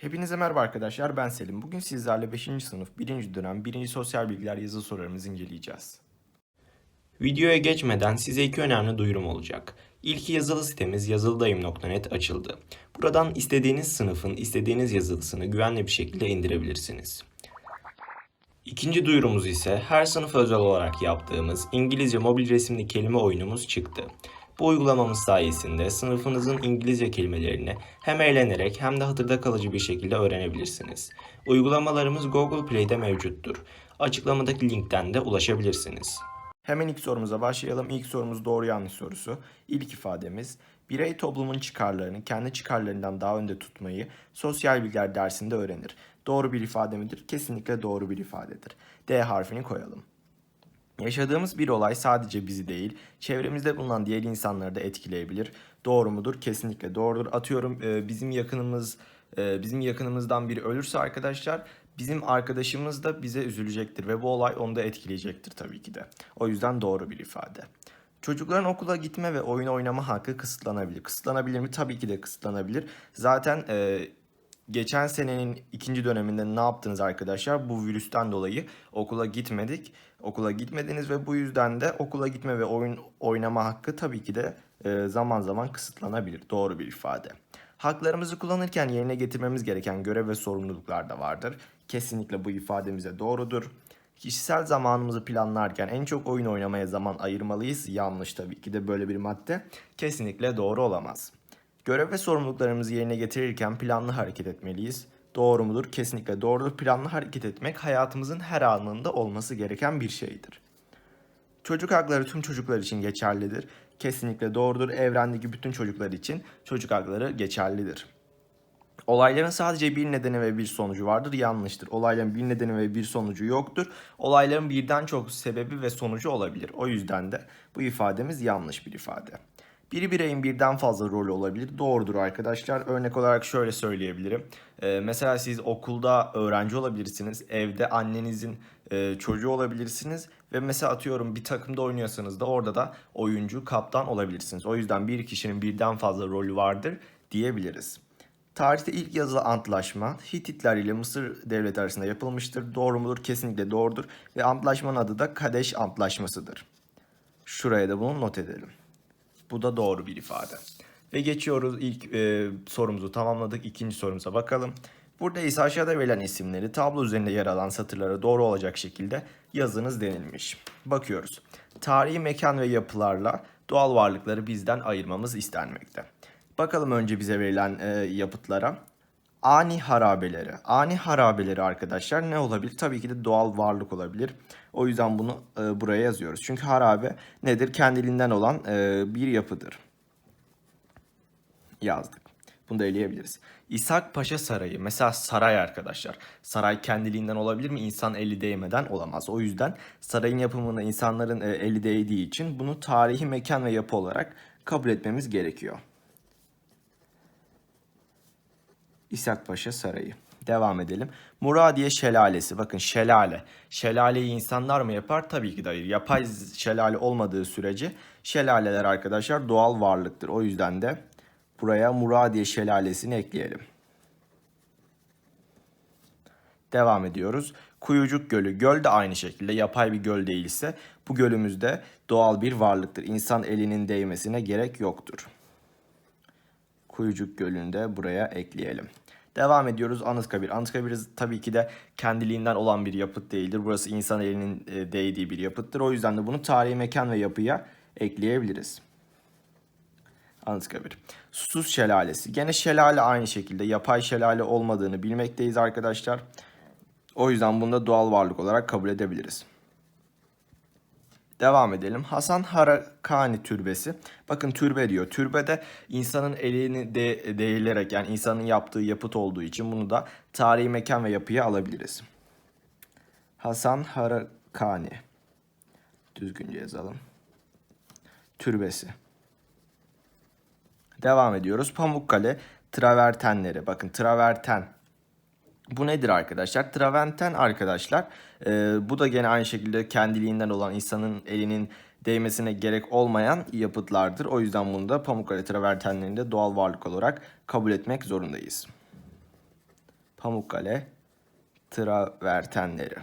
Hepinize merhaba arkadaşlar ben Selim. Bugün sizlerle 5. sınıf 1. dönem 1. sosyal bilgiler yazı sorularımızı inceleyeceğiz. Videoya geçmeden size iki önemli duyurum olacak. İlk yazılı sitemiz yazılıdayım.net açıldı. Buradan istediğiniz sınıfın istediğiniz yazılısını güvenli bir şekilde indirebilirsiniz. İkinci duyurumuz ise her sınıf özel olarak yaptığımız İngilizce mobil resimli kelime oyunumuz çıktı. Bu uygulamamız sayesinde sınıfınızın İngilizce kelimelerini hem eğlenerek hem de hatırda kalıcı bir şekilde öğrenebilirsiniz. Uygulamalarımız Google Play'de mevcuttur. Açıklamadaki linkten de ulaşabilirsiniz. Hemen ilk sorumuza başlayalım. İlk sorumuz doğru yanlış sorusu. İlk ifademiz birey toplumun çıkarlarını kendi çıkarlarından daha önde tutmayı sosyal bilgiler dersinde öğrenir. Doğru bir ifade midir? Kesinlikle doğru bir ifadedir. D harfini koyalım. Yaşadığımız bir olay sadece bizi değil, çevremizde bulunan diğer insanları da etkileyebilir. Doğru mudur? Kesinlikle doğrudur. Atıyorum e, bizim yakınımız e, bizim yakınımızdan biri ölürse arkadaşlar bizim arkadaşımız da bize üzülecektir ve bu olay onu da etkileyecektir tabii ki de. O yüzden doğru bir ifade. Çocukların okula gitme ve oyun oynama hakkı kısıtlanabilir. Kısıtlanabilir mi? Tabii ki de kısıtlanabilir. Zaten e, geçen senenin ikinci döneminde ne yaptınız arkadaşlar? Bu virüsten dolayı okula gitmedik. Okula gitmediniz ve bu yüzden de okula gitme ve oyun oynama hakkı tabii ki de e, zaman zaman kısıtlanabilir. Doğru bir ifade. Haklarımızı kullanırken yerine getirmemiz gereken görev ve sorumluluklar da vardır. Kesinlikle bu ifademize doğrudur. Kişisel zamanımızı planlarken en çok oyun oynamaya zaman ayırmalıyız. Yanlış tabii ki de böyle bir madde. Kesinlikle doğru olamaz. Görev ve sorumluluklarımızı yerine getirirken planlı hareket etmeliyiz. Doğru mudur? Kesinlikle doğrudur. Planlı hareket etmek hayatımızın her anında olması gereken bir şeydir. Çocuk hakları tüm çocuklar için geçerlidir. Kesinlikle doğrudur. Evrendeki bütün çocuklar için çocuk hakları geçerlidir. Olayların sadece bir nedeni ve bir sonucu vardır. Yanlıştır. Olayların bir nedeni ve bir sonucu yoktur. Olayların birden çok sebebi ve sonucu olabilir. O yüzden de bu ifademiz yanlış bir ifade. Bir bireyin birden fazla rolü olabilir. Doğrudur arkadaşlar. Örnek olarak şöyle söyleyebilirim. Ee, mesela siz okulda öğrenci olabilirsiniz. Evde annenizin e, çocuğu olabilirsiniz. Ve mesela atıyorum bir takımda oynuyorsanız da orada da oyuncu, kaptan olabilirsiniz. O yüzden bir kişinin birden fazla rolü vardır diyebiliriz. Tarihte ilk yazılı antlaşma Hititler ile Mısır devleti arasında yapılmıştır. Doğru mudur? Kesinlikle doğrudur. Ve antlaşmanın adı da Kadeş Antlaşması'dır. Şuraya da bunu not edelim. Bu da doğru bir ifade. Ve geçiyoruz ilk e, sorumuzu tamamladık. İkinci sorumuza bakalım. Burada ise aşağıda verilen isimleri tablo üzerinde yer alan satırlara doğru olacak şekilde yazınız denilmiş. Bakıyoruz. Tarihi mekan ve yapılarla doğal varlıkları bizden ayırmamız istenmekte. Bakalım önce bize verilen e, yapıtlara. Ani harabeleri. Ani harabeleri arkadaşlar ne olabilir? Tabii ki de doğal varlık olabilir. O yüzden bunu e, buraya yazıyoruz. Çünkü harabe nedir? Kendiliğinden olan e, bir yapıdır. Yazdık. Bunu da eleyebiliriz. İshak Paşa Sarayı. Mesela saray arkadaşlar. Saray kendiliğinden olabilir mi? İnsan eli değmeden olamaz. O yüzden sarayın yapımına insanların e, eli değdiği için bunu tarihi mekan ve yapı olarak kabul etmemiz gerekiyor. İshak Paşa Sarayı. Devam edelim. Muradiye Şelalesi. Bakın şelale. Şelaleyi insanlar mı yapar? Tabii ki de hayır. Yapay şelale olmadığı sürece şelaleler arkadaşlar doğal varlıktır. O yüzden de buraya Muradiye Şelalesi'ni ekleyelim. Devam ediyoruz. Kuyucuk Gölü. Göl de aynı şekilde yapay bir göl değilse bu gölümüzde doğal bir varlıktır. İnsan elinin değmesine gerek yoktur. Kuyucuk Gölü'nü de buraya ekleyelim. Devam ediyoruz Anıtkabir. Anıtkabir tabii ki de kendiliğinden olan bir yapıt değildir. Burası insan elinin e, değdiği bir yapıttır. O yüzden de bunu tarihi mekan ve yapıya ekleyebiliriz. Anıtkabir. Susuz Şelalesi. Gene şelale aynı şekilde yapay şelale olmadığını bilmekteyiz arkadaşlar. O yüzden bunu da doğal varlık olarak kabul edebiliriz. Devam edelim. Hasan Harakani Türbesi. Bakın türbe diyor. Türbede insanın elini de değilerek yani insanın yaptığı yapıt olduğu için bunu da tarihi mekan ve yapıya alabiliriz. Hasan Harakani. Düzgünce yazalım. Türbesi. Devam ediyoruz. Pamukkale travertenleri. Bakın traverten bu nedir arkadaşlar? Traventen arkadaşlar e, bu da gene aynı şekilde kendiliğinden olan insanın elinin değmesine gerek olmayan yapıtlardır. O yüzden bunu da Pamukkale travertenlerinde doğal varlık olarak kabul etmek zorundayız. Pamukkale travertenleri.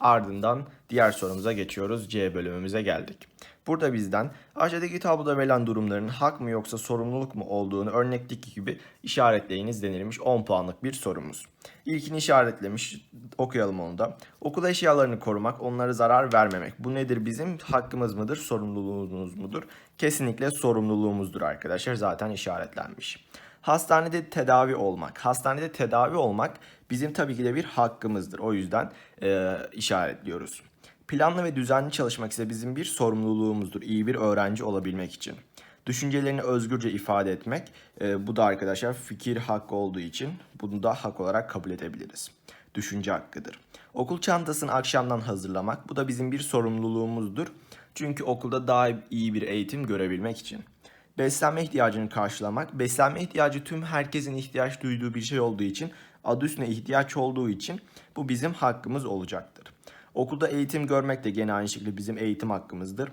Ardından diğer sorumuza geçiyoruz. C bölümümüze geldik. Burada bizden aşağıdaki tabloda verilen durumların hak mı yoksa sorumluluk mu olduğunu örnekteki gibi işaretleyiniz denilmiş 10 puanlık bir sorumuz. İlkini işaretlemiş okuyalım onu da. Okul eşyalarını korumak, onlara zarar vermemek. Bu nedir bizim hakkımız mıdır, sorumluluğumuz mudur? Kesinlikle sorumluluğumuzdur arkadaşlar zaten işaretlenmiş. Hastanede tedavi olmak. Hastanede tedavi olmak bizim tabii ki de bir hakkımızdır. O yüzden e, işaretliyoruz. Planlı ve düzenli çalışmak ise bizim bir sorumluluğumuzdur. iyi bir öğrenci olabilmek için. Düşüncelerini özgürce ifade etmek. e, bu da arkadaşlar fikir hakkı olduğu için bunu da hak olarak kabul edebiliriz. Düşünce hakkıdır. Okul çantasını akşamdan hazırlamak. Bu da bizim bir sorumluluğumuzdur. Çünkü okulda daha iyi bir eğitim görebilmek için. Beslenme ihtiyacını karşılamak. Beslenme ihtiyacı tüm herkesin ihtiyaç duyduğu bir şey olduğu için, adı üstüne ihtiyaç olduğu için bu bizim hakkımız olacaktır. Okulda eğitim görmek de gene aynı şekilde bizim eğitim hakkımızdır.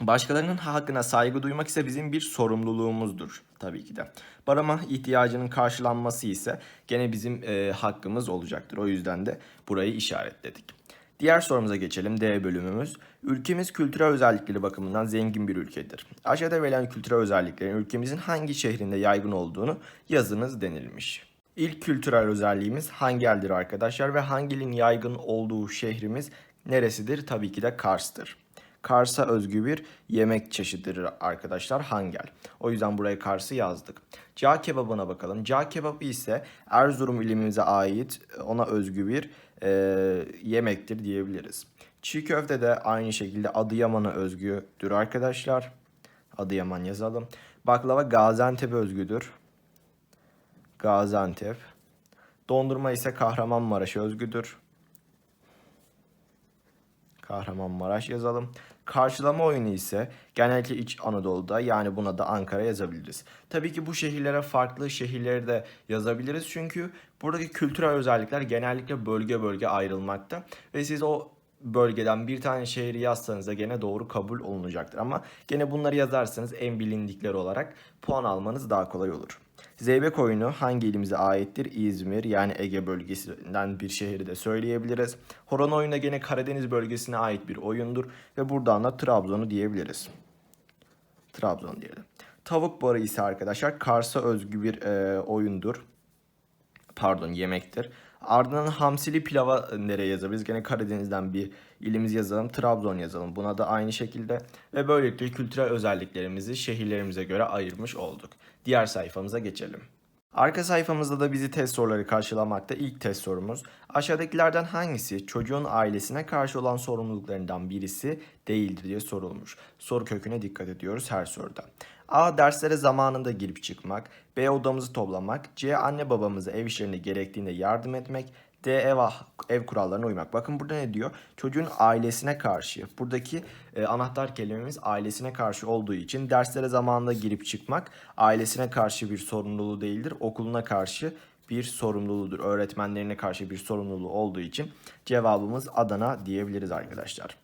Başkalarının hakkına saygı duymak ise bizim bir sorumluluğumuzdur tabii ki de. Barama ihtiyacının karşılanması ise gene bizim e, hakkımız olacaktır. O yüzden de burayı işaretledik. Diğer sorumuza geçelim. D bölümümüz. Ülkemiz kültürel özellikleri bakımından zengin bir ülkedir. Aşağıda verilen kültürel özelliklerin ülkemizin hangi şehrinde yaygın olduğunu yazınız denilmiş. İlk kültürel özelliğimiz hangi eldir arkadaşlar ve hanginin yaygın olduğu şehrimiz neresidir? Tabii ki de Kars'tır. Kars'a özgü bir yemek çeşididir arkadaşlar hangel. O yüzden buraya Kars'ı yazdık. Cağ kebabına bakalım. Cağ kebabı ise Erzurum ilimize ait ona özgü bir e, yemektir diyebiliriz. Çiğ köfte de aynı şekilde Adıyaman'a özgüdür arkadaşlar. Adıyaman yazalım. Baklava Gaziantep'e özgüdür. Gaziantep. Dondurma ise Kahramanmaraş'a özgüdür. Kahramanmaraş yazalım. Karşılama oyunu ise genellikle İç Anadolu'da yani buna da Ankara yazabiliriz. Tabii ki bu şehirlere farklı şehirleri de yazabiliriz. Çünkü buradaki kültürel özellikler genellikle bölge bölge ayrılmakta. Ve siz o bölgeden bir tane şehri yazsanız da gene doğru kabul olunacaktır. Ama gene bunları yazarsanız en bilindikleri olarak puan almanız daha kolay olur. Zeybek oyunu hangi ilimize aittir? İzmir yani Ege bölgesinden bir şehri de söyleyebiliriz. Horon oyunu gene Karadeniz bölgesine ait bir oyundur ve buradan da Trabzon'u diyebiliriz. Trabzon diyelim. Tavuk barı ise arkadaşlar Kars'a özgü bir e, oyundur. Pardon yemektir. Ardından hamsili pilava nereye yazabiliriz? Gene Karadeniz'den bir ilimiz yazalım. Trabzon yazalım. Buna da aynı şekilde. Ve böylelikle kültürel özelliklerimizi şehirlerimize göre ayırmış olduk. Diğer sayfamıza geçelim. Arka sayfamızda da bizi test soruları karşılamakta. İlk test sorumuz. Aşağıdakilerden hangisi çocuğun ailesine karşı olan sorumluluklarından birisi değildir diye sorulmuş. Soru köküne dikkat ediyoruz her soruda. A. Derslere zamanında girip çıkmak. B. Odamızı toplamak. C. Anne babamıza ev işlerinde gerektiğinde yardım etmek. D. Ev, ah- ev kurallarına uymak. Bakın burada ne diyor? Çocuğun ailesine karşı. Buradaki e, anahtar kelimemiz ailesine karşı olduğu için derslere zamanında girip çıkmak ailesine karşı bir sorumluluğu değildir. Okuluna karşı bir sorumluluğudur. Öğretmenlerine karşı bir sorumluluğu olduğu için cevabımız Adana diyebiliriz arkadaşlar.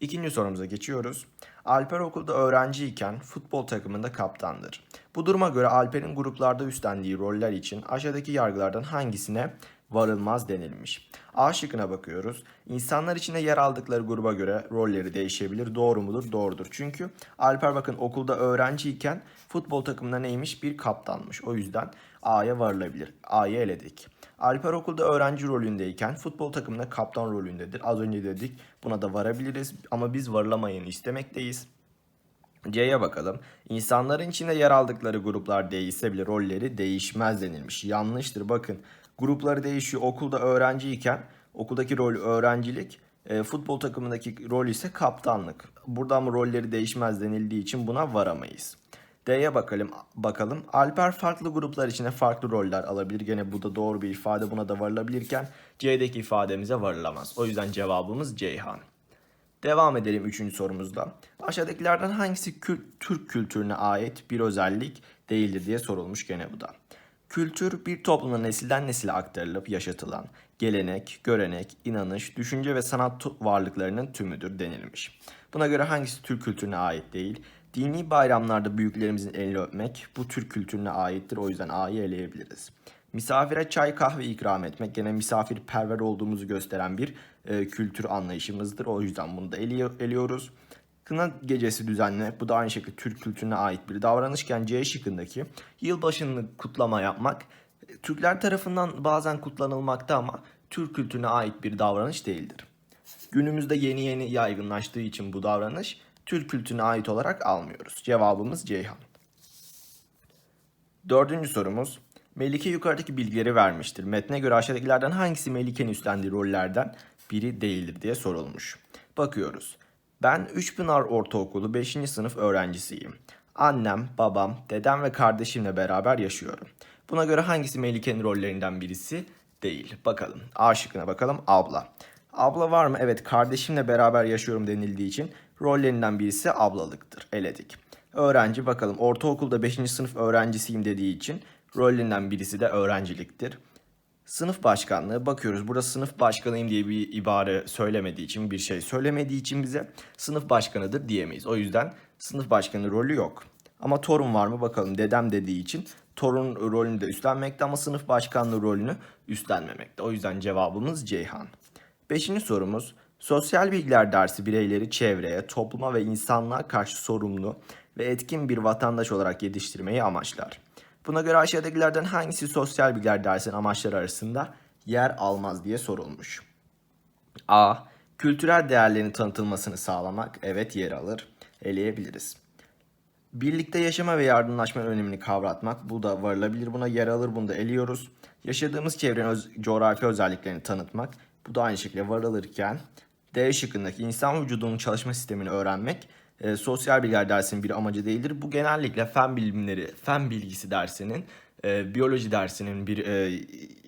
İkinci sorumuza geçiyoruz. Alper okulda öğrenciyken futbol takımında kaptandır. Bu duruma göre Alper'in gruplarda üstlendiği roller için aşağıdaki yargılardan hangisine varılmaz denilmiş. A şıkkına bakıyoruz. İnsanlar içinde yer aldıkları gruba göre rolleri değişebilir. Doğru mudur? Doğrudur. Çünkü Alper bakın okulda öğrenciyken futbol takımında neymiş? Bir kaptanmış. O yüzden A'ya varılabilir. A'yı eledik. Alper okulda öğrenci rolündeyken futbol takımında kaptan rolündedir. Az önce dedik buna da varabiliriz ama biz varılamayını istemekteyiz. C'ye bakalım. İnsanların içinde yer aldıkları gruplar değişse bile rolleri değişmez denilmiş. Yanlıştır bakın. Grupları değişiyor. Okulda öğrenciyken okuldaki rol öğrencilik, e, futbol takımındaki rol ise kaptanlık. Buradan rolleri değişmez denildiği için buna varamayız. D'ye bakalım. Bakalım. Alper farklı gruplar içinde farklı roller alabilir. Gene bu da doğru bir ifade. Buna da varılabilirken C'deki ifademize varılamaz. O yüzden cevabımız Ceyhan. Devam edelim üçüncü sorumuzda. Aşağıdakilerden hangisi kül- Türk kültürüne ait bir özellik değildir diye sorulmuş gene bu da. Kültür bir toplumda nesilden nesile aktarılıp yaşatılan gelenek, görenek, inanış, düşünce ve sanat varlıklarının tümüdür denilmiş. Buna göre hangisi Türk kültürüne ait değil? Dini bayramlarda büyüklerimizin elini öpmek bu Türk kültürüne aittir. O yüzden A'yı eleyebiliriz. Misafire çay kahve ikram etmek gene misafirperver olduğumuzu gösteren bir e, kültür anlayışımızdır. O yüzden bunu da eli- eliyoruz. Kına gecesi düzenlemek bu da aynı şekilde Türk kültürüne ait bir davranışken C şıkkındaki yılbaşını kutlama yapmak e, Türkler tarafından bazen kutlanılmakta ama Türk kültürüne ait bir davranış değildir. Günümüzde yeni yeni yaygınlaştığı için bu davranış Türk kültürüne ait olarak almıyoruz. Cevabımız Ceyhan. Dördüncü sorumuz. Melike yukarıdaki bilgileri vermiştir. Metne göre aşağıdakilerden hangisi Melike'nin üstlendiği rollerden biri değildir diye sorulmuş. Bakıyoruz. Ben Üçpınar Ortaokulu 5. sınıf öğrencisiyim. Annem, babam, dedem ve kardeşimle beraber yaşıyorum. Buna göre hangisi Melike'nin rollerinden birisi değil. Bakalım. A şıkkına bakalım. Abla. Abla var mı? Evet kardeşimle beraber yaşıyorum denildiği için rollerinden birisi ablalıktır. Eledik. Öğrenci bakalım ortaokulda 5. sınıf öğrencisiyim dediği için rollerinden birisi de öğrenciliktir. Sınıf başkanlığı bakıyoruz. Burada sınıf başkanıyım diye bir ibare söylemediği için, bir şey söylemediği için bize sınıf başkanıdır diyemeyiz. O yüzden sınıf başkanı rolü yok. Ama torun var mı bakalım. Dedem dediği için torun rolünü de üstlenmekte ama sınıf başkanlığı rolünü üstlenmemekte. O yüzden cevabımız Ceyhan. Beşinci sorumuz. Sosyal bilgiler dersi bireyleri çevreye, topluma ve insanlığa karşı sorumlu ve etkin bir vatandaş olarak yetiştirmeyi amaçlar. Buna göre aşağıdakilerden hangisi sosyal bilgiler dersinin amaçları arasında yer almaz diye sorulmuş. A. Kültürel değerlerin tanıtılmasını sağlamak evet yer alır. Eleyebiliriz. Birlikte yaşama ve yardımlaşma önemini kavratmak. Bu da varılabilir. Buna yer alır. Bunu da eliyoruz. Yaşadığımız çevrenin öz- coğrafi özelliklerini tanıtmak. Bu da aynı şekilde varılırken D şıkkındaki insan vücudunun çalışma sistemini öğrenmek e, sosyal bilgiler dersinin bir amacı değildir. Bu genellikle fen bilimleri, fen bilgisi dersinin, e, biyoloji dersinin bir e,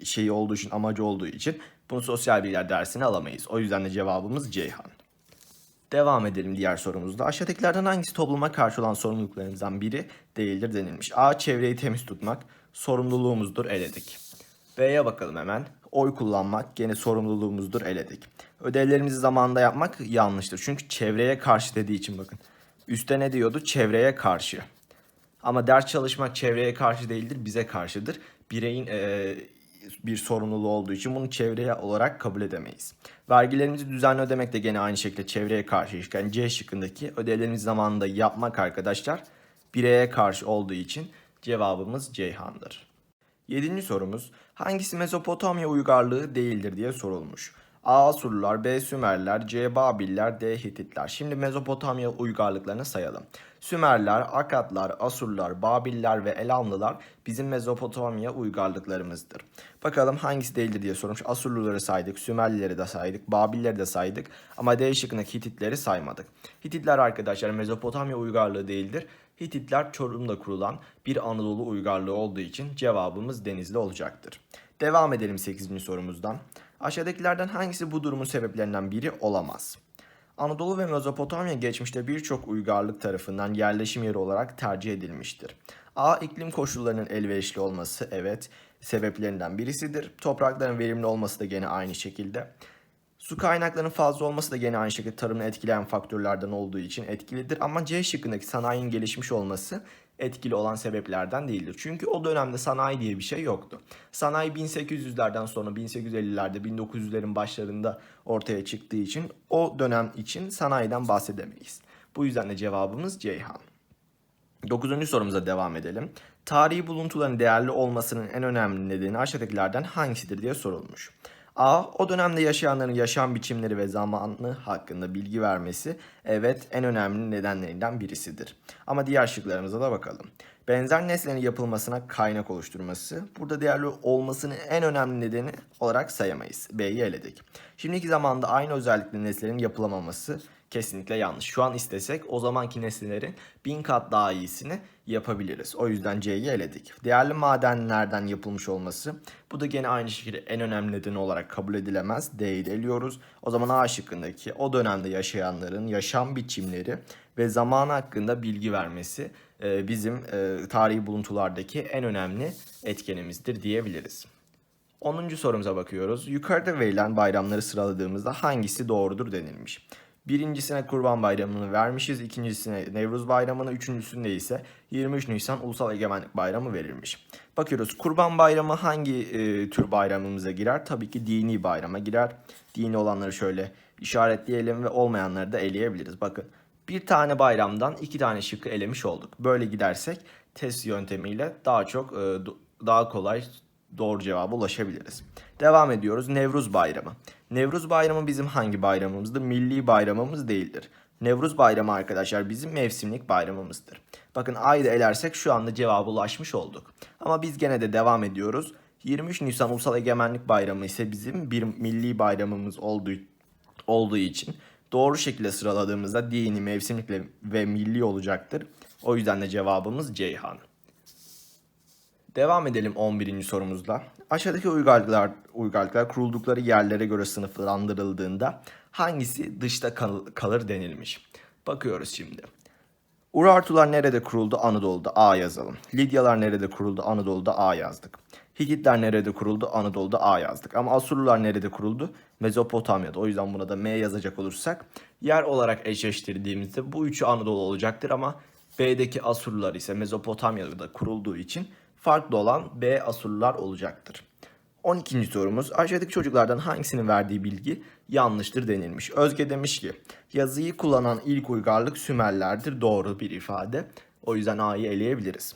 şeyi olduğu için, amacı olduğu için bunu sosyal bilgiler dersine alamayız. O yüzden de cevabımız Ceyhan. Devam edelim diğer sorumuzda. Aşağıdakilerden hangisi topluma karşı olan sorumluluklarınızdan biri değildir denilmiş. A. Çevreyi temiz tutmak sorumluluğumuzdur eledik. B'ye bakalım hemen. Oy kullanmak gene sorumluluğumuzdur eledik. Ödevlerimizi zamanında yapmak yanlıştır. Çünkü çevreye karşı dediği için bakın. Üste ne diyordu? Çevreye karşı. Ama ders çalışmak çevreye karşı değildir, bize karşıdır. Bireyin eee, bir sorumluluğu olduğu için bunu çevreye olarak kabul edemeyiz. Vergilerimizi düzenli ödemek de gene aynı şekilde çevreye karşı işken C şıkkındaki ödevlerimizi zamanında yapmak arkadaşlar bireye karşı olduğu için cevabımız Ceyhan'dır. Yedinci sorumuz hangisi Mezopotamya uygarlığı değildir diye sorulmuş. A. Asurlular, B. Sümerler, C. Babiller, D. Hititler. Şimdi Mezopotamya uygarlıklarını sayalım. Sümerler, Akatlar, Asurlar, Babiller ve Elamlılar bizim Mezopotamya uygarlıklarımızdır. Bakalım hangisi değildir diye sormuş. Asurluları saydık, Sümerlileri de saydık, Babilleri de saydık ama D şıkkındaki Hititleri saymadık. Hititler arkadaşlar Mezopotamya uygarlığı değildir. Hititler Çorum'da kurulan bir Anadolu uygarlığı olduğu için cevabımız Denizli olacaktır. Devam edelim 8. sorumuzdan. Aşağıdakilerden hangisi bu durumun sebeplerinden biri olamaz? Anadolu ve Mezopotamya geçmişte birçok uygarlık tarafından yerleşim yeri olarak tercih edilmiştir. A. iklim koşullarının elverişli olması evet sebeplerinden birisidir. Toprakların verimli olması da gene aynı şekilde. Su kaynaklarının fazla olması da gene aynı şekilde tarımını etkileyen faktörlerden olduğu için etkilidir. Ama C şıkkındaki sanayinin gelişmiş olması etkili olan sebeplerden değildir. Çünkü o dönemde sanayi diye bir şey yoktu. Sanayi 1800'lerden sonra 1850'lerde 1900'lerin başlarında ortaya çıktığı için o dönem için sanayiden bahsedemeyiz. Bu yüzden de cevabımız Ceyhan. Dokuzuncu sorumuza devam edelim. Tarihi buluntuların değerli olmasının en önemli nedeni aşağıdakilerden hangisidir diye sorulmuş. A. O dönemde yaşayanların yaşam biçimleri ve zamanı hakkında bilgi vermesi evet en önemli nedenlerinden birisidir. Ama diğer şıklarımıza da bakalım. Benzer nesnelerin yapılmasına kaynak oluşturması burada değerli olmasının en önemli nedeni olarak sayamayız. B'yi eledik. Şimdiki zamanda aynı özellikli nesnelerin yapılamaması kesinlikle yanlış. Şu an istesek o zamanki nesnelerin bin kat daha iyisini yapabiliriz. O yüzden C'yi eledik. Değerli madenlerden yapılmış olması bu da gene aynı şekilde en önemli nedeni olarak kabul edilemez. D'yi de eliyoruz. O zaman A şıkkındaki o dönemde yaşayanların yaşam biçimleri ve zaman hakkında bilgi vermesi e, bizim e, tarihi buluntulardaki en önemli etkenimizdir diyebiliriz. 10. sorumuza bakıyoruz. Yukarıda verilen bayramları sıraladığımızda hangisi doğrudur denilmiş. Birincisine Kurban Bayramı'nı vermişiz, ikincisine Nevruz Bayramı'nı, üçüncüsünde ise 23 Nisan Ulusal Egemenlik Bayramı verilmiş. Bakıyoruz Kurban Bayramı hangi e, tür bayramımıza girer? Tabii ki dini bayrama girer. Dini olanları şöyle işaretleyelim ve olmayanları da eleyebiliriz. Bakın bir tane bayramdan iki tane şıkkı elemiş olduk. Böyle gidersek test yöntemiyle daha çok e, daha kolay doğru cevaba ulaşabiliriz. Devam ediyoruz. Nevruz Bayramı. Nevruz Bayramı bizim hangi bayramımızdır? Milli bayramımız değildir. Nevruz Bayramı arkadaşlar bizim mevsimlik bayramımızdır. Bakın ayda elersek şu anda cevaba ulaşmış olduk. Ama biz gene de devam ediyoruz. 23 Nisan Ulusal Egemenlik Bayramı ise bizim bir milli bayramımız olduğu, olduğu için doğru şekilde sıraladığımızda dini, mevsimlik ve- ve milli olacaktır. O yüzden de cevabımız Ceyhan. Devam edelim 11. sorumuzla. Aşağıdaki uygarlıklar, uygarlıklar kuruldukları yerlere göre sınıflandırıldığında hangisi dışta kal- kalır denilmiş. Bakıyoruz şimdi. Urartular nerede kuruldu? Anadolu'da A yazalım. Lidyalar nerede kuruldu? Anadolu'da A yazdık. Hititler nerede kuruldu? Anadolu'da A yazdık. Ama Asurlular nerede kuruldu? Mezopotamya'da. O yüzden buna da M yazacak olursak yer olarak eşleştirdiğimizde bu üçü Anadolu olacaktır ama B'deki Asurlular ise Mezopotamya'da kurulduğu için farklı olan B Asurlular olacaktır. 12. sorumuz aşağıdaki çocuklardan hangisinin verdiği bilgi yanlıştır denilmiş. Özge demiş ki yazıyı kullanan ilk uygarlık Sümerlerdir doğru bir ifade. O yüzden A'yı eleyebiliriz.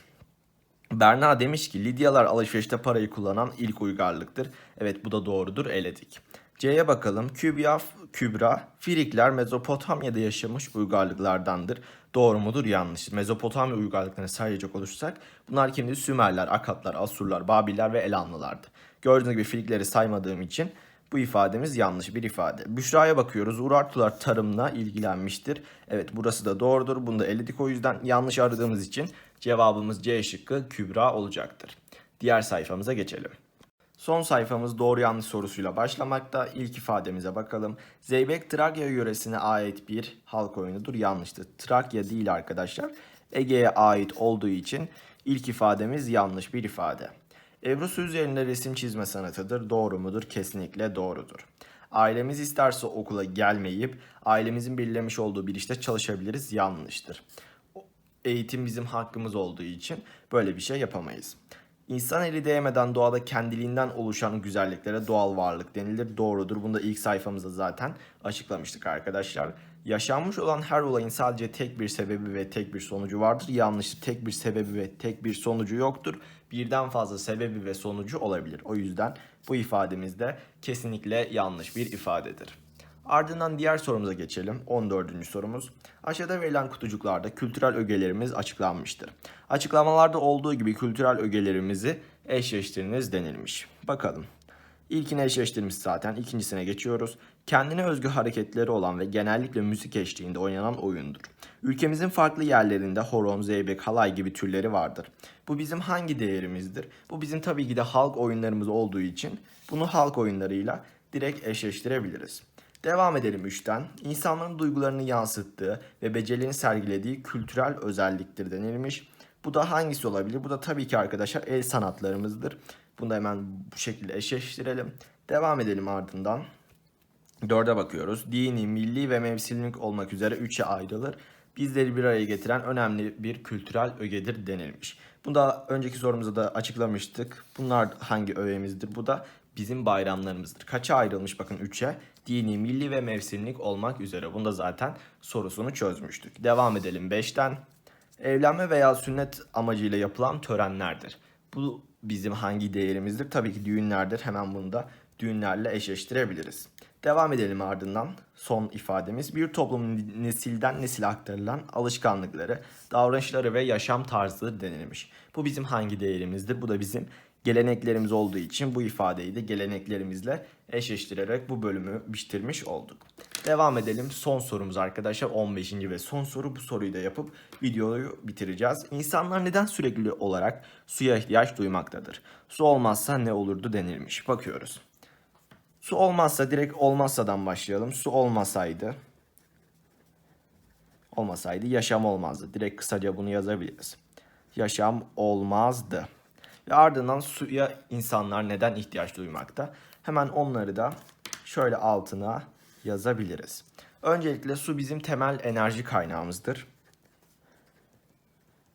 Berna demiş ki Lidyalar alışverişte parayı kullanan ilk uygarlıktır. Evet bu da doğrudur eledik. C'ye bakalım. Kübra, Kübra, Firikler Mezopotamya'da yaşamış uygarlıklardandır. Doğru mudur? Yanlış. Mezopotamya uygarlıklarını sayacak olursak bunlar kimdi? Sümerler, Akatlar, Asurlar, Babiller ve Elamlılardı. Gördüğünüz gibi Firikleri saymadığım için bu ifademiz yanlış bir ifade. Büşra'ya bakıyoruz. Urartular tarımla ilgilenmiştir. Evet burası da doğrudur. Bunu da eledik o yüzden yanlış aradığımız için cevabımız C şıkkı Kübra olacaktır. Diğer sayfamıza geçelim. Son sayfamız doğru yanlış sorusuyla başlamakta. İlk ifademize bakalım. Zeybek Trakya yöresine ait bir halk oyunudur. Yanlıştır. Trakya değil arkadaşlar. Ege'ye ait olduğu için ilk ifademiz yanlış bir ifade. Ebru su üzerinde resim çizme sanatıdır. Doğru mudur? Kesinlikle doğrudur. Ailemiz isterse okula gelmeyip ailemizin belirlemiş olduğu bir işte çalışabiliriz. Yanlıştır. Eğitim bizim hakkımız olduğu için böyle bir şey yapamayız. İnsan eli değmeden doğada kendiliğinden oluşan güzelliklere doğal varlık denilir. Doğrudur. Bunu da ilk sayfamızda zaten açıklamıştık arkadaşlar. Yaşanmış olan her olayın sadece tek bir sebebi ve tek bir sonucu vardır. Yanlıştır. Tek bir sebebi ve tek bir sonucu yoktur. Birden fazla sebebi ve sonucu olabilir. O yüzden bu ifademiz de kesinlikle yanlış bir ifadedir. Ardından diğer sorumuza geçelim. 14. sorumuz. Aşağıda verilen kutucuklarda kültürel ögelerimiz açıklanmıştır. Açıklamalarda olduğu gibi kültürel ögelerimizi eşleştiriniz denilmiş. Bakalım. İlkini eşleştirmiş zaten. İkincisine geçiyoruz. Kendine özgü hareketleri olan ve genellikle müzik eşliğinde oynanan oyundur. Ülkemizin farklı yerlerinde horon, zeybek, halay gibi türleri vardır. Bu bizim hangi değerimizdir? Bu bizim tabii ki de halk oyunlarımız olduğu için bunu halk oyunlarıyla direkt eşleştirebiliriz. Devam edelim 3'ten. İnsanların duygularını yansıttığı ve becerilerini sergilediği kültürel özelliktir denilmiş. Bu da hangisi olabilir? Bu da tabii ki arkadaşlar el sanatlarımızdır. Bunu da hemen bu şekilde eşleştirelim. Devam edelim ardından. Dörde bakıyoruz. Dini, milli ve mevsimlik olmak üzere üçe ayrılır. Bizleri bir araya getiren önemli bir kültürel ögedir denilmiş. Bunu da önceki sorumuzda da açıklamıştık. Bunlar hangi öğemizdir? Bu da bizim bayramlarımızdır. Kaça ayrılmış bakın 3'e? Dini, milli ve mevsimlik olmak üzere. Bunu da zaten sorusunu çözmüştük. Devam edelim 5'ten. Evlenme veya sünnet amacıyla yapılan törenlerdir. Bu bizim hangi değerimizdir? Tabii ki düğünlerdir. Hemen bunu da düğünlerle eşleştirebiliriz. Devam edelim ardından son ifademiz. Bir toplumun nesilden nesile aktarılan alışkanlıkları, davranışları ve yaşam tarzıdır denilmiş. Bu bizim hangi değerimizdir? Bu da bizim geleneklerimiz olduğu için bu ifadeyi de geleneklerimizle eşleştirerek bu bölümü bitirmiş olduk. Devam edelim. Son sorumuz arkadaşlar 15. ve son soru. Bu soruyu da yapıp videoyu bitireceğiz. İnsanlar neden sürekli olarak suya ihtiyaç duymaktadır? Su olmazsa ne olurdu denilmiş. Bakıyoruz. Su olmazsa direkt olmazsadan başlayalım. Su olmasaydı olmasaydı yaşam olmazdı. Direkt kısaca bunu yazabiliriz. Yaşam olmazdı. Ve ardından suya insanlar neden ihtiyaç duymakta? Hemen onları da şöyle altına yazabiliriz. Öncelikle su bizim temel enerji kaynağımızdır.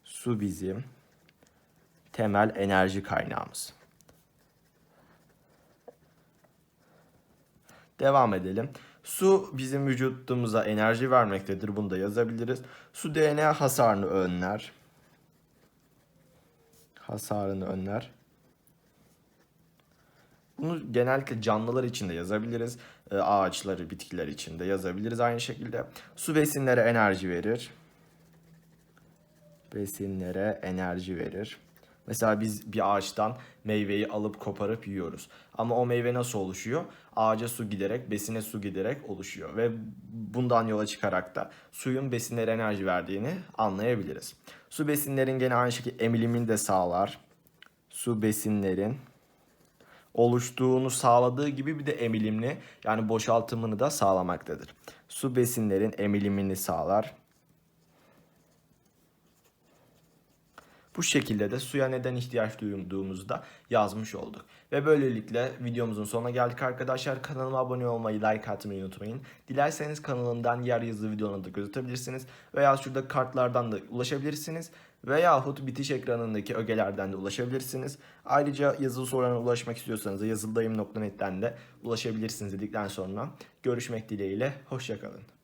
Su bizim temel enerji kaynağımız. Devam edelim. Su bizim vücudumuza enerji vermektedir. Bunu da yazabiliriz. Su DNA hasarını önler. Hasarını önler. Bunu genellikle canlılar için de yazabiliriz. Ee, Ağaçları, bitkiler için de yazabiliriz aynı şekilde. Su besinlere enerji verir. Besinlere enerji verir. Mesela biz bir ağaçtan meyveyi alıp koparıp yiyoruz. Ama o meyve nasıl oluşuyor? Ağaca su giderek, besine su giderek oluşuyor. Ve bundan yola çıkarak da suyun besinlere enerji verdiğini anlayabiliriz. Su besinlerin gene aynı şekilde emilimini de sağlar. Su besinlerin oluştuğunu sağladığı gibi bir de emilimini yani boşaltımını da sağlamaktadır. Su besinlerin emilimini sağlar. Bu şekilde de suya neden ihtiyaç duyduğumuzu da yazmış olduk. Ve böylelikle videomuzun sonuna geldik arkadaşlar. Kanalıma abone olmayı, like atmayı unutmayın. Dilerseniz kanalımdan yer yazılı videolarını da gözetebilirsiniz. Veya şurada kartlardan da ulaşabilirsiniz. Veyahut bitiş ekranındaki ögelerden de ulaşabilirsiniz. Ayrıca yazılı sorularına ulaşmak istiyorsanız da yazıldayım.net'ten de ulaşabilirsiniz dedikten sonra görüşmek dileğiyle. Hoşçakalın.